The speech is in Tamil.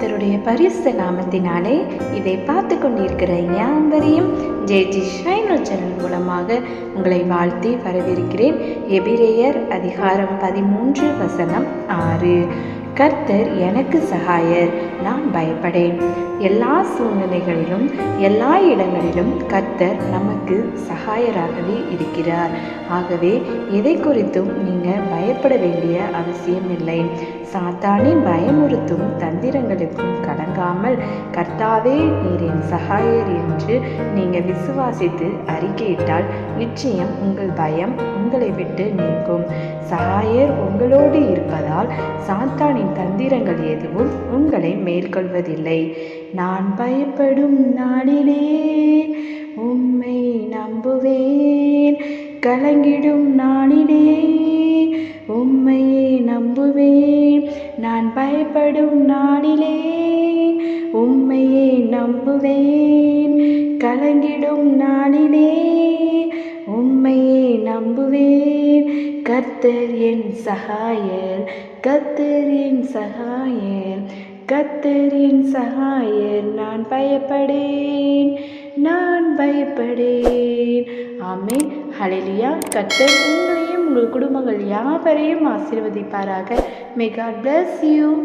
பரிசு நாமத்தினாலே இதை பார்த்து கொண்டிருக்கிற யாவரையும் ஜெயஜி ஷைனோ சேனல் மூலமாக உங்களை வாழ்த்தி வரவிருக்கிறேன் எபிரேயர் அதிகாரம் பதிமூன்று வசனம் ஆறு. கர்த்தர் எனக்கு சகாயர் நான் பயப்படேன். எல்லா சூழ்நிலைகளிலும் எல்லா இடங்களிலும் கர்த்தர் நமக்கு சகாயராகவே இருக்கிறார். ஆகவே எதை குறித்தும் நீங்கள் பயப்பட வேண்டிய அவசியம் இல்லை சாத்தானின் பயமுறுத்தும் தந்திரங்களுக்கும் கலங்காமல் கர்த்தாவே நீர் என் சகாயர் என்று நீங்கள் விசுவாசித்து அறிக்கையிட்டால் நிச்சயம் உங்கள் பயம் உங்களை விட்டு நீங்கும். சகாயர் உங்களோடு இருப்பதால் சாத்தானின் தந்திரங்கள் எதுவும் உங்களை மேற்கொள்வதில்லை. நான் பயப்படும் நாளிலே உம்மை நம்புவேன். கலங்கிடும் நாளிலே உம்மையே நம்புவேன். நான் பயப்படும் நாளிலே உம்மையே நம்புவேன். கலங்கிடும் நாளிலே உம்மையே நம்புவேன். கர்த்தர் என் சகாயர் கர்த்தர் என் சகாயர் கர்த்தர் என் சகாயர் நான் பயப்படேன் நான் பயப்படேன். ஆமே ஹalleluya. கர்த்தர் உங்களையும் உங்கள் குடும்பங்கள் யாவரையும் ஆசீர்வதிப்பாராக. May God bless you